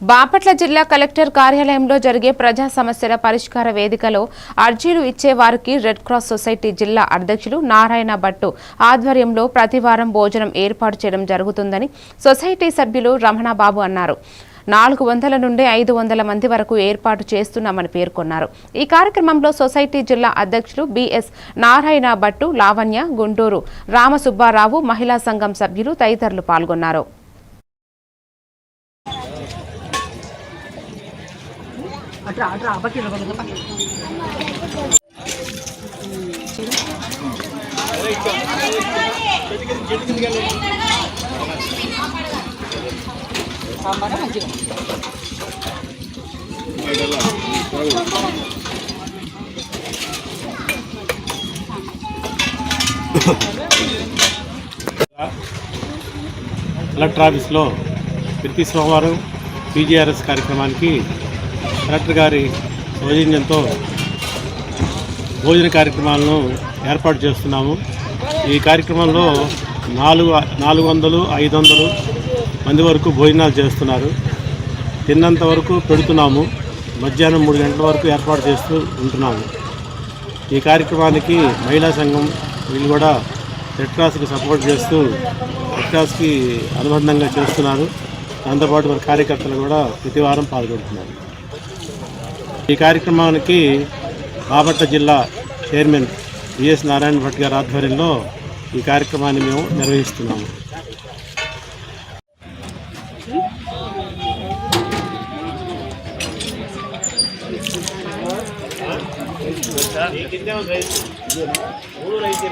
బాపట్ల జిల్లా కలెక్టర్ కార్యాలయంలో జరిగే ప్రజా సమస్యల పరిష్కార వేదికలో అర్జీలు ఇచ్చే వారికి రెడ్ క్రాస్ సొసైటీ జిల్లా అధ్యక్షులు నారాయణ భట్టు ఆధ్వర్యంలో ప్రతివారం భోజనం ఏర్పాటు చేయడం జరుగుతుందని సొసైటీ సభ్యులు రమణబాబు అన్నారు. నాలుగు వందల నుండి ఐదు వందల మంది వరకు ఏర్పాటు చేస్తున్నామని పేర్కొన్నారు ఈ కార్యక్రమంలో సొసైటీ జిల్లా అధ్యక్షులు బిఎస్ నారాయణ భట్టు లావణ్య గుంటూరు రామసుబ్బారావు మహిళా సంఘం సభ్యులు తదితరులు పాల్గొన్నారు కలెక్టర్ ఆఫీస్లో ప్రతి సోమవారం పీజీఆర్ఎస్ కార్యక్రమానికి కలెక్టర్ గారి సౌజన్యంతో భోజన కార్యక్రమాలను ఏర్పాటు చేస్తున్నాము. ఈ కార్యక్రమంలో నాలుగు నాలుగు వందలు ఐదు వందలు మంది వరకు భోజనాలు చేస్తున్నారు. తిన్నంత వరకు పెడుతున్నాము. మధ్యాహ్నం మూడు గంటల వరకు ఏర్పాటు చేస్తూ ఉంటున్నాము. ఈ కార్యక్రమానికి మహిళా సంఘం వీళ్ళు కూడా రెడ్ క్రాస్కి సపోర్ట్ చేస్తూ రెడ్ క్రాస్కి అనుబంధంగా చేస్తున్నారు. దాంతోపాటు మరి కార్యకర్తలు కూడా ప్రతివారం పాల్గొంటున్నారు. ఈ కార్యక్రమానికి బాపట్ల జిల్లా చైర్మన్ విఎస్ నారాయణ భట్ గారి ఆధ్వర్యంలో ఈ కార్యక్రమాన్ని మేము నిర్వహిస్తున్నాము. మూడు రైతు